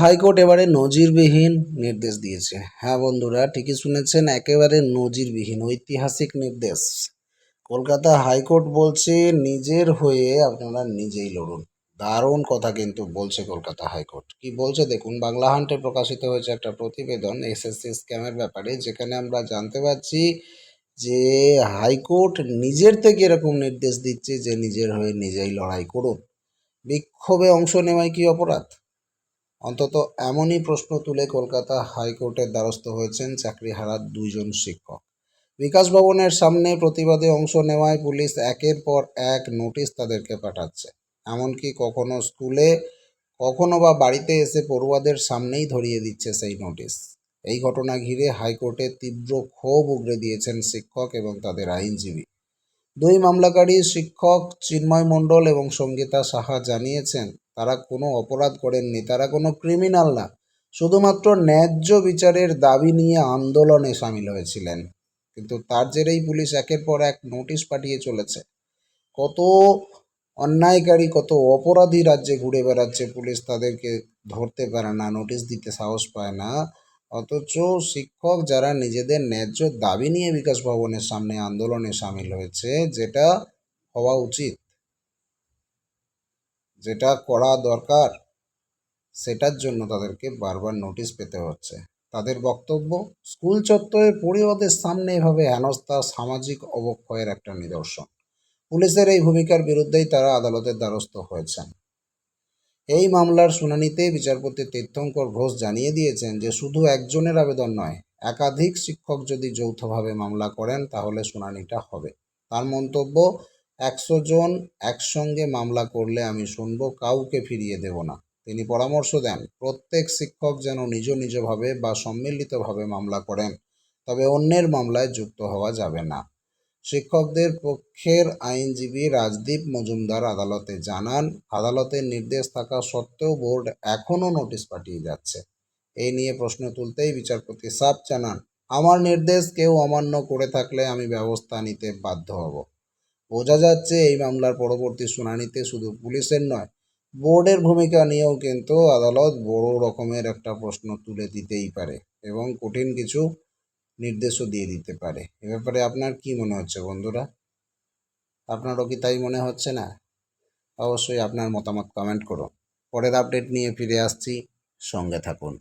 High court এবারে নজিরবিহীন নির্দেশ দিয়েছে। হ্যাঁ বন্ধুরা, ঠিকই শুনেছেন, একেবারে নজিরবিহীন, ঐতিহাসিক নির্দেশ। কলকাতা হাইকোর্ট বলছে, নিজের হয়ে আপনারা নিজেই লড়ুন। দারুণ কথা কিন্তু বলছে কলকাতা হাইকোর্ট। কি বলছে দেখুন, বাংলা হান্টে প্রকাশিত হয়েছে একটা প্রতিবেদন এসএসসি স্ক্যামের ব্যাপারে, যেখানে আমরা জানতে পারছি যে হাইকোর্ট নিজের থেকে এরকম নির্দেশ দিচ্ছে যে নিজের হয়ে নিজেই লড়াই করুন। বিক্ষোভে অংশ নেওয়াই কি অপরাধ? অন্তত এমনই প্রশ্ন তুলে কলকাতা হাইকোর্টের দ্বারস্থ হয়েছেন চাকরিহারা দুইজন শিক্ষক। বিকাশ ভবনের সামনে প্রতিবাদে অংশ নেওয়ায় পুলিশ একের পর এক নোটিশ তাদেরকে পাঠাচ্ছে। এমনকি কখনো স্কুলে, কখনো বা বাড়িতে এসে পড়ুয়াদের সামনেই ধরিয়ে দিচ্ছে সেই নোটিশ। এই ঘটনা ঘিরে হাইকোর্টে তীব্র ক্ষোভ উগরে দিয়েছেন শিক্ষক এবং তাদের আইনজীবী। দুই মামলাকারী শিক্ষক চিন্ময় মণ্ডল এবং সঙ্গীতা সাহা জানিয়েছেন তারা কোনো অপরাধ করেননি, তারা কোনো ক্রিমিনাল না। শুধুমাত্র ন্যায্য বিচারের দাবি নিয়ে আন্দোলনে সামিল হয়েছিলেন। কিন্তু তার জেরেই পুলিশ একের পর এক নোটিশ পাঠিয়ে চলেছে। কত অন্যায়কারী, কত অপরাধী রাজ্যে ঘুরে বেড়াচ্ছে পুলিশ তাদেরকে ধরতে পারে না, নোটিশ দিতে সাহস পায় না। অথচ শিক্ষক যারা নিজেদের ন্যায্য দাবি নিয়ে বিকাশ ভবনের সামনে আন্দোলনে সামিল হয়েছে, যেটা হওয়া উচিত। যেটা করা দরকার, সেটার জন্য তাদেরকে বারবার নোটিশ পেতে হচ্ছে। তাদের বক্তব্য, স্কুল চত্বরে পরিবাদের সামনে এভাবে হেনস্থা, সামাজিক অবক্ষয়ের একটা নিদর্শন। পুলিশের এই ভূমিকার বিরুদ্ধেই তারা আদালতের দ্বারস্থ হয়েছেন। এই মামলার শুনানিতে বিচারপতি তীর্থঙ্কর ঘোষ জানিয়ে দিয়েছেন যে শুধু একজনের আবেদন নয়, একাধিক শিক্ষক যদি যৌথভাবে মামলা করেন তাহলে শুনানিটা হবে। তার মন্তব্য একশো জন একসঙ্গে মামলা করলে আমি শুনব, কাউকে ফিরিয়ে দেব না। তিনি পরামর্শ দেন, প্রত্যেক শিক্ষক যেন নিজ নিজভাবে বা সম্মিলিতভাবে মামলা করেন, তবে অন্যের মামলায় যুক্ত হওয়া যাবে না। শিক্ষকদের পক্ষের আইনজীবী রাজদীপ মজুমদার আদালতে জানান, আদালতের নির্দেশ থাকা সত্ত্বেও বোর্ড এখনও নোটিশ পাঠিয়ে যাচ্ছে। এই নিয়ে প্রশ্ন তুলতেই বিচারপতি সাপ জানান, আমার নির্দেশ কেউ অমান্য করে থাকলে আমি ব্যবস্থা নিতে বাধ্য হব। বোঝা যাচ্ছে এই মামলার পরবর্তী শুনানিতে শুধু পুলিশের নয়, বোর্ডের ভূমিকা নিয়েও কিন্তু আদালত বড় রকমের একটা প্রশ্ন তুলে দিতেই পারে এবং কঠিন কিছু নির্দেশও দিয়ে দিতে পারে। এ ব্যাপারে আপনার কি মনে হচ্ছে বন্ধুরা? আপনারও কি তাই মনে হচ্ছে না? অবশ্যই আপনার মতামত কমেন্ট করুন। পরের আপডেট নিয়ে ফিরে আসছি। সঙ্গে থাকুন।